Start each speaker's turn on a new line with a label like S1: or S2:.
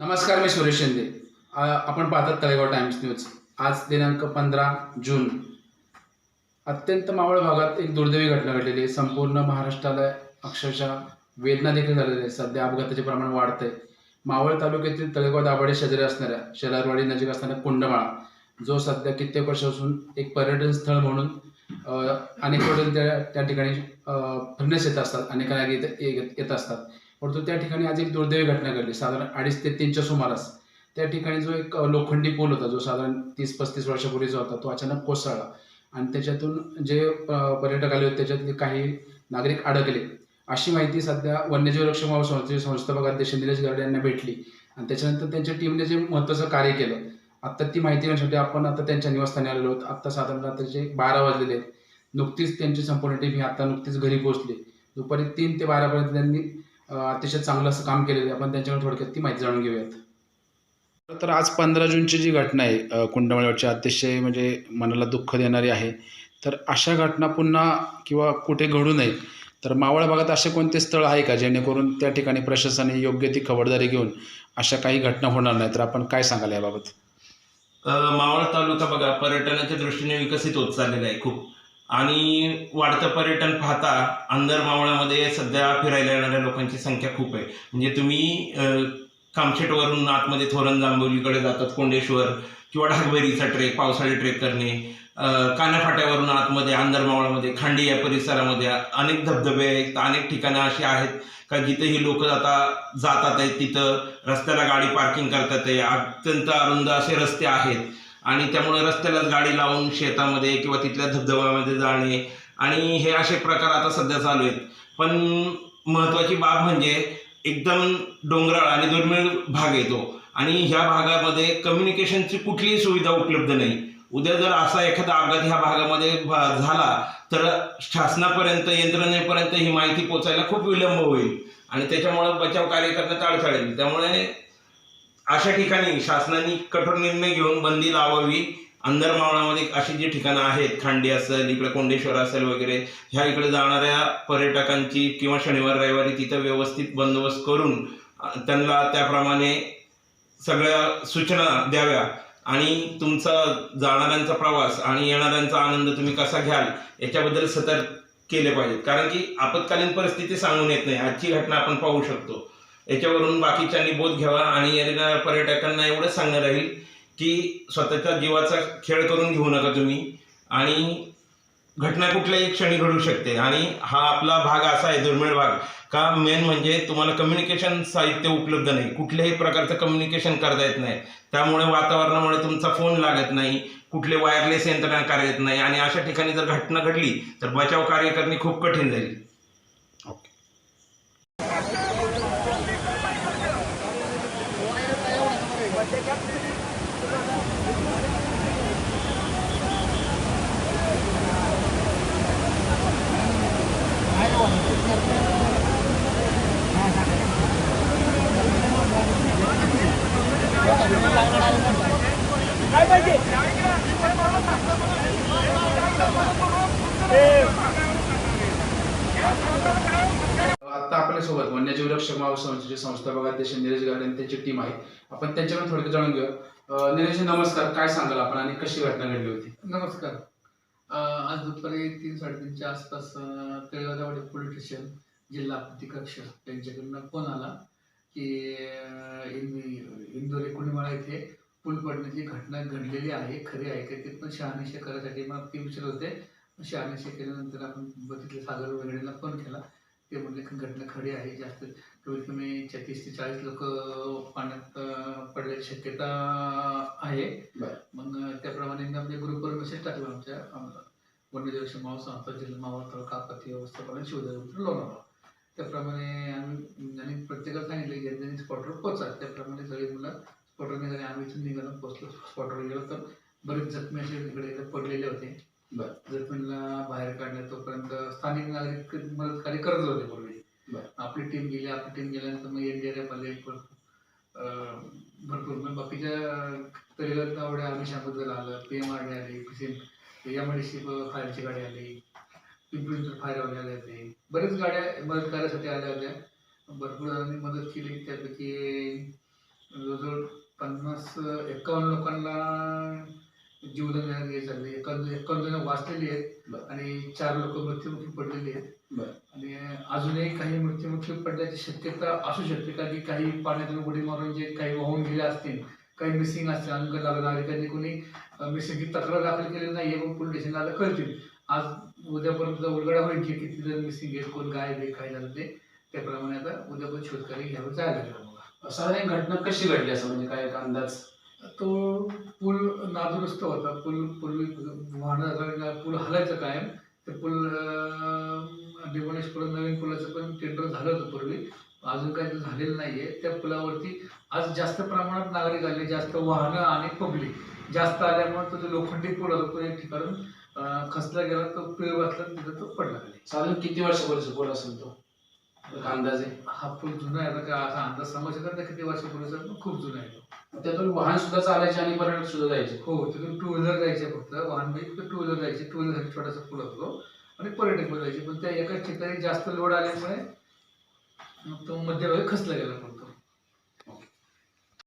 S1: नमस्कार मी सुरेश शिंदे. आपण पाहतात तळेगाव टाइम्स न्यूज. आज दिनांक पंधरा जून. अत्यंत मावळ भागात एक दुर्दैवी घटना घडलेली आहे. संपूर्ण महाराष्ट्राला अक्षरशः वेदना देखील झालेली आहे. सध्या अपघाताचे प्रमाण वाढतंय. मावळ तालुक्यातील तळेगाव दाभाडे शेजारी असणाऱ्या शेलारवाडी नजीक असणाऱ्या कुंडमाळा जो सध्या कित्येक वर्षापासून एक पर्यटन स्थळ म्हणून अनेक पर्यटन त्या त्या ठिकाणी फिरण्यास येत असतात. अनेकांना येत येत असतात. परंतु त्या ठिकाणी आज एक दुर्दैवी घटना घडली. साधारण अडीच ते तीनच्या सुमारास. त्या ठिकाणी जो एक लोखंडी पूल होता जो साधारण तीस पस्तीस वर्षापूर्वीचा होता तो अचानक कोसळला. आणि त्याच्यातून जे पर्यटक आले होते त्याच्यातले काही नागरिक अडकले. अशी माहिती सध्या वन्यजीव रक्षक संस्थेचे संस्थापक अध्यक्ष निलेश गारडे यांना भेटली. आणि त्याच्यानंतर त्यांच्या टीमने जे महत्त्वाचं कार्य केलं आत्ता ती माहिती घेण्यासाठी आपण आता त्यांच्या निवासस्थानी आलेलो आहोत. आत्ता साधारण रात्रीचे बारा वाजलेले आहेत. नुकतीच त्यांची संपूर्ण टीम ही आता नुकतीच घरी पोहोचली. दुपारी तीन ते बारापर्यंत त्यांनी अतिशय चांगलं असं काम केलेलं आहे. आपण त्यांच्याकडे थोडक्यात ती माहिती जाणून घेऊयात. तर आज पंधरा जूनची जी घटना आहे अ, कुंडमाळ्यावरची अतिशय म्हणजे मनाला दुःख देणारी आहे. तर अशा घटना पुन्हा किंवा कुठे घडू नये तर मावळ भागात असे कोणते स्थळ आहे का जेणेकरून त्या ठिकाणी प्रशासनाने योग्य ती खबरदारी घेऊन अशा काही घटना होणार नाही तर आपण काय सांगाल याबाबत?
S2: मावळ तालुका बघा पर्यटनाच्या दृष्टीने विकसित होत चाललेला आहे खूप. आणि वाढतं पर्यटन पाहता अंदर मावळामध्ये सध्या फिरायला येणाऱ्या लोकांची संख्या खूप आहे. म्हणजे तुम्ही कामशेटवरून आतमध्ये थोरण जांभोलीकडे जातात कोंडेश्वर किंवा ढाकबेरीचा ट्रेक पावसाळी ट्रेक करणे. कानाफाट्यावरून आतमध्ये अंदर मावळामध्ये खांडी या परिसरामध्ये अनेक धबधबे आहेत अनेक ठिकाणं अशी आहेत. का जिथे ही लोक आता जातात आहेत तिथं रस्त्याला गाडी पार्किंग करतात आहे. अत्यंत अरुंद असे रस्ते आहेत. आणि त्यामुळे रस्त्यालाच गाडी लावून शेतामध्ये किंवा तिथल्या धबधब्यामध्ये जाणे. आणि हे असे प्रकार आता सध्या चालू आहेत. पण महत्त्वाची बाब म्हणजे एकदम डोंगराळ आणि दुर्मिळ भाग येतो आणि ह्या भागामध्ये कम्युनिकेशनची कुठलीही सुविधा उपलब्ध नाही. उद्या जर असा एखादा अपघात ह्या भागामध्ये भा- झाला तर शासनापर्यंत यंत्रणेपर्यंत ही माहिती पोचायला खूप विलंब होईल. आणि त्याच्यामुळे बचाव कार्य करण्यात अडथळा येईल त्यामुळे अशा ठिकाणी शासनाने कठोर निर्णय घेऊन बंदी लावावी. अंदर मावळामध्ये अशी जी ठिकाणं आहेत खांडी असेल इकडे कोंडेश्वर असेल वगैरे ह्या इकडे जाणाऱ्या पर्यटकांची किंवा शनिवार रविवारी तिथं व्यवस्थित बंदोबस्त करून त्यांना त्याप्रमाणे सगळ्या सूचना द्याव्या. आणि तुमचा जाणाऱ्यांचा प्रवास आणि येणाऱ्यांचा आनंद तुम्ही कसा घ्याल याच्याबद्दल सतर्क केले पाहिजेत. कारण की आपत्कालीन परिस्थिती सांगून येत नाही. आजची घटना आपण पाहू शकतो. याच्यावरून बाकीच्यांनी बोध घ्यावा आणि येणाऱ्या पर्यटकांना एवढंच सांगणं राहील की स्वतःच्या जीवाचा खेळ करून घेऊ नका तुम्ही. आणि घटना कुठल्याही क्षणी घडू शकते. आणि हा आपला भाग असा आहे दुर्मिळ भाग. का मेन म्हणजे तुम्हाला कम्युनिकेशन साहित्य उपलब्ध नाही. कुठल्याही प्रकारचं कम्युनिकेशन करता येत नाही. त्यामुळे वातावरणामुळे तुमचा फोन लागत नाही. कुठले वायरलेस यंत्रणा कार्य येत नाही. आणि अशा ठिकाणी जर घटना घडली तर बचाव कार्य करणे खूप कठीण जाईल.
S1: ओके आता सोबत वन्यजीव रक्षक महाव संस्थेचे संस्थापक अध्यक्ष निलेश गाडे आणि त्यांची टीम आहे. आपण त्यांच्याकडून थोडक्यात जाणून घेऊ अं, निलेश नमस्कार. काय सांगाल आपण आणि कशी घटना घडली होती?
S3: नमस्कार. आज दुपारी तीन साडेतीनच्या आसपास अं, पोलीस स्टेशन जिल्हा आपत्ती कक्ष त्यांच्याकडनं फोन आला की अं, इंद- इंदोरी कुणीमाळा येथे पूल पडण्याची घटना घडलेली आहे खरी आहे का ते पण शहानिशा करायसाठी मग ते विचारत होते शहानिशा केल्यानंतर आपण बघितलं सागर वगैरेला फोन केला. ते म्हणले की घटना खरी आहे जास्त कमीत कमी छत्तीस ते चाळीस लोक पाण्यात अं, पडण्याची शक्यता आहे. मग त्याप्रमाणे आमच्या ग्रुपवर मेसेज टाकला आमच्या आम्हाला. वन्यजीव संभाव संस्था जिल्हा मावळ तालुका आपत्ती व्यवस्थापन शिवदर्ग लोणावळा त्याप्रमाणे आम्ही आणि प्रत्येकाला सांगितलं की यांनी स्पॉटवर पोचा त्याप्रमाणे सगळी मुलं स्पॉटवर निघाले आम्ही इथून निघालो पोचलो स्पॉटवर गेलो तर बरेच जखमी असे इकडे पडलेले होते.
S1: बरं.
S3: जखमींना बाहेर काढण्यात तोपर्यंत स्थानिक नागरिक मदत कार्य करत होते पूर्वी.
S1: बरं.
S3: आपली टीम गेली आपली टीम गेल्यानंतर मग एनडीआरएफ आले भरपूर. मग बाकीच्या तरी एवढ्या आमिषाबद्दल आलं पी एम आर डी आली P C M I D C फायरची गाडी आली पिंपरी फायरवाले आले होते. बरेच गाड्या मदत कार्यासाठी आल्या होत्या. भरपूर जणांनी मदत केली. त्यापैकी जवळजवळ पन्नास एकावन्न लोकांना जीवदान हे झाले एकावन्न जण वाचलेली आहेत. आणि चार लोक मृत्युमुखी पडलेली आहेत. आणि अजूनही काही मृत्युमुखी पडण्याची शक्यता असू शकते का की काही पाण्यातून उडी मारून जे काही वाहून गेले असतील काही मिसिंग असतील अंग नागरिकांनी कोणी मिसिंगची तक्रार दाखल केली नाही पण पोलीस स्टेशनला आलं कळतील. आज उद्यापर्यंत उलगडा होईल की किती जण मिसिंग आहेत कोण गायब आहे काय झालं ते. त्याप्रमाणे आता उद्या पण शोधकार्य घ्यावं जायला लागलं
S1: साधारण घटना कशी घडली असं म्हणजे काय एक अंदाज?
S3: तो पूल नादुरुस्त होता. पूल पूर्वी वाहनाचा पूल हलायचं कायम. ते पूल डिमोनेशकडून नवीन पुलाचं पण टेंडर झालं होतं पूर्वी. अजून काही ते झालेलं नाहीये. त्या पुलावरती आज जास्त प्रमाणात नागरिक आले जास्त वाहनं आणि पब्लिक जास्त आल्यामुळे तो जो लोखंडी पूल होता तो एक ठिकाणून अं, खचला गेला तो पिळ वाचला तिथं तो पडला खाली.
S1: साधारण किती वर्षापूर्वीचा पूल असेल तो? अंदाजे?
S3: हा पूल जुना आहे. काय असा अंदाज नाही किती वर्षापूर्वीचा खूप जुना आहे तो.
S1: त्यातून वाहन सुद्धा चालायचे आणि पर्यटक सुद्धा जायचे.
S3: हो तिथून टू व्हीलर जायचे फक्त. वाहन बाईक टू व्हीलर जायचे. टू व्हीलर छोटासा पूल होतो आणि पर्यटक जायचे. पण त्या एकाच ठिकाणी जास्त लोड आल्यामुळे तो मध्यभागी खचला गेला पूल